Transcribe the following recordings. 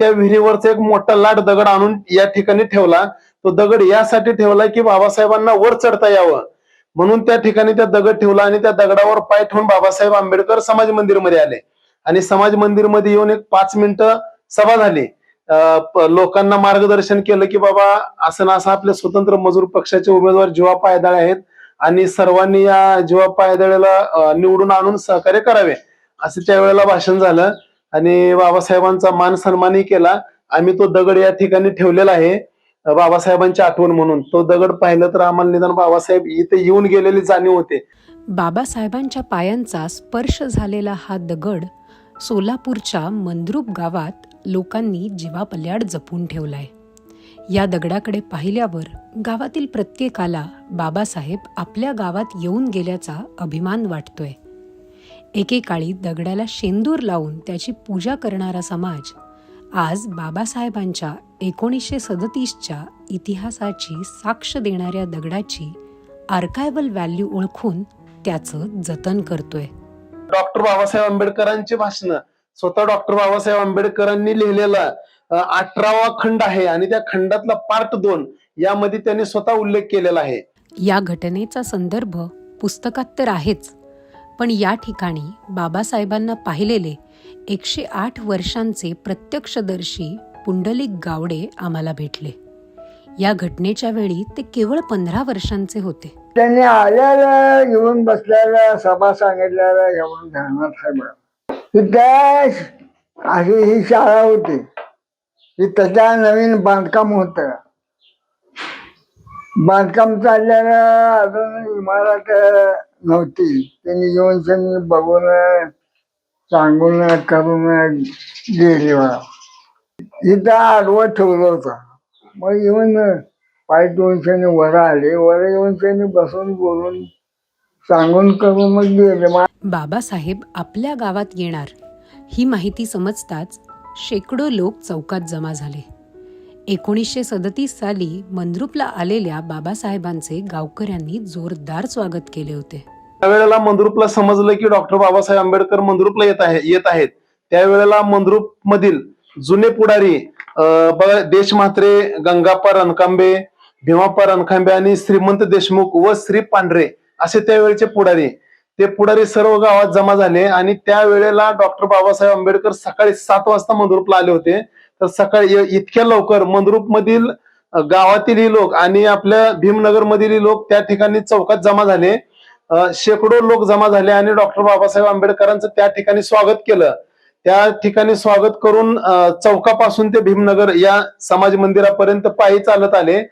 त्या विहिरीवरचा एक मोठा लाट दगड आणून या ठिकाणी ठेवला. तो दगड यासाठी ठेवला की बाबासाहेबांना वर चढता यावं. म्हणून त्या ठिकाणी त्या दगड ठेवला आणि त्या दगडावर पाय ठेवून बाबासाहेब आंबेडकर समाज मंदिरमध्ये आले. आणि समाज मंदिरमध्ये येऊन एक पाच मिनिटं सभा झाली. लोकांना मार्गदर्शन केलं की बाबा असं ना असं आपले स्वतंत्र मजूर पक्षाचे उमेदवार जीवा पायदळ आहेत आणि सर्वांनी या जीवा पायदळेला निवडून आणून सहकार्य करावे. असं त्यावेळेला भाषण झालं. आणि बाबासाहेबांचा मान सन्मानही केला. आम्ही तो दगड या ठिकाणी ठेवलेला आहे. बाबासाहेबांची आठवण म्हणून. तो दगड पाहिलं तर आम्हाला निदान बाबासाहेब इथे येऊन गेलेली जाणीव होते. बाबासाहेबांच्या पायांचा स्पर्श झालेला हा दगड सोलापूरच्या मंद्रुप गावात लोकांनी जीवापल्याड जपून ठेवलाय. या दगडाकडे पाहिल्यावर गावातील प्रत्येकाला बाबासाहेब आपल्या गावात येऊन गेल्याचा अभिमान वाटतोय. एकेकाळी दगडाला शेंदूर लावून त्याची पूजा करणारा समाज आज बाबासाहेबांच्या एकोणीसशे सदतीसच्या इतिहासाची साक्ष देणाऱ्या दगडाची आर्कायवल व्हॅल्यू ओळखून त्याचं जतन करतोय. डॉक्टर बाबासाहेब आंबेडकरांची भाषणं. स्वतः डॉक्टर बाबासाहेब आंबेडकरांनी लिहिलेला अठरावा खंड आहे आणि त्या खंडातला पार्ट दोन यामध्ये त्यांनी स्वतः उल्लेख केलेला आहे. या घटनेचा संदर्भ पुस्तकात तर आहेच. पण या ठिकाणी बाबासाहेबांना पाहिलेले एकशे आठ वर्षांचे प्रत्यक्षदर्शी पुंडलिक गावडे आम्हाला भेटले. या घटनेच्या वेळी ते केवळ पंधरा वर्षांचे होते. त्यांनी आल्याला येऊन बसल्याला सभा सांगितल्याला येऊन ध्यानात आहे अशी ही शाळा होती. की त्याच्या नवीन बांधकाम होत. बांधकाम चालल्याला अजून इमारत नव्हती. त्यांनी येऊन त्यांनी बघून सांगून करून गेली बघा इथं आडवं ठेवलं होतं. मग येऊन पाय दोन वर आले. वर येऊन त्यांनी बसून बोलून सांगून करून मग गेले. बाबासाहेब आपल्या गावात येणार. ही माहिती समजताच शेकडो लोक चौकात जमा झाले. एकोणीसशे सदतीस साली मंद्रुपला आलेल्या बाबासाहेबांचे गावकऱ्यांनी जोरदार स्वागत केले होते. त्यावेळेला मंद्रुपला समजलं की डॉक्टर बाबासाहेब आंबेडकर मंद्रुपला येत आहे येत आहेत. त्यावेळेला मंद्रुप मधील जुने पुढारी देशमात्रे बघा देश म्हात्रे गंगाप्पा रणकांबे भीमाप्पा रणखांबे आणि श्रीमंत देशमुख व श्री पांढरे असे त्यावेळेचे पुढारी. ते पुढारी सर्व गावात जमा झाले आणि त्यावेळेला डॉक्टर बाबासाहेब आंबेडकर सकाळी सात वाजता मंद्रुपला आले होते. तर सकाळी इतक्या लवकर मंद्रुप मधील गावातील लोक आणि आपल्या भीमनगर मधील लोक त्या ठिकाणी चौकात जमा झाले. शेकडो लोक जमा झाले आणि डॉक्टर बाबासाहेब आंबेडकरांचं त्या ठिकाणी स्वागत केलं. त्या ठिकाणी स्वागत करून चौकापासून ते भीमनगर या समाज मंदिरापर्यंत पायी चालत आले.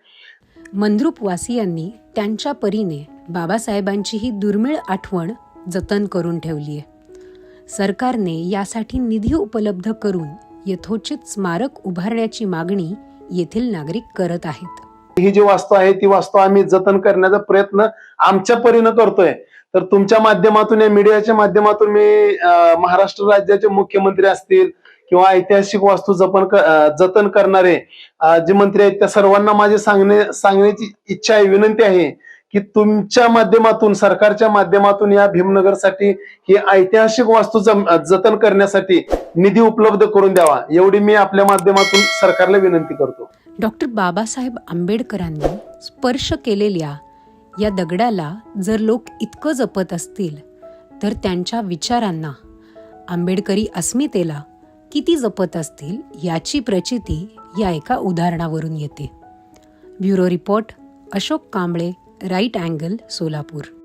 मंद्रुप वासियांनी त्यांच्या परीने बाबासाहेबांची ही दुर्मिळ आठवण जतन करून ठेवली आहे सरकारने यासाठी निधी उपलब्ध करून यथोचित स्मारक उभारण्याची मागणी येथील नागरिक करत आहेत. ही जी वास्तू आहे ती वास्तू आम्ही जतन करण्याचा प्रयत्न आमच्या परीनं करतोय. तर तुमच्या माध्यमातून या मीडियाच्या माध्यमातून मी महाराष्ट्र राज्याचे मुख्यमंत्री असतील किंवा ऐतिहासिक वास्तू जपन जतन करणारे जे मंत्री आहेत त्या सर्वांना माझी सांगणे सांगण्याची इच्छा आहे विनंती आहे. की तुमच्या माध्यमातून सरकारच्या माध्यमातून या भीमनगरसाठी ही ऐतिहासिक वास्तू जम- जतन करण्यासाठी निधी उपलब्ध करून द्यावा एवढी मी आपल्या माध्यमातून सरकारला विनंती करतो. डॉक्टर बाबासाहेब आंबेडकरांनी स्पर्श केलेल्या या दगडाला जर लोक इतकं जपत असतील तर त्यांच्या विचारांना आंबेडकरी अस्मितेला किती जपत असतील याची प्रचिती या एका उदाहरणावरून येते. Bureau report Ashok Kamble right angle Solapur.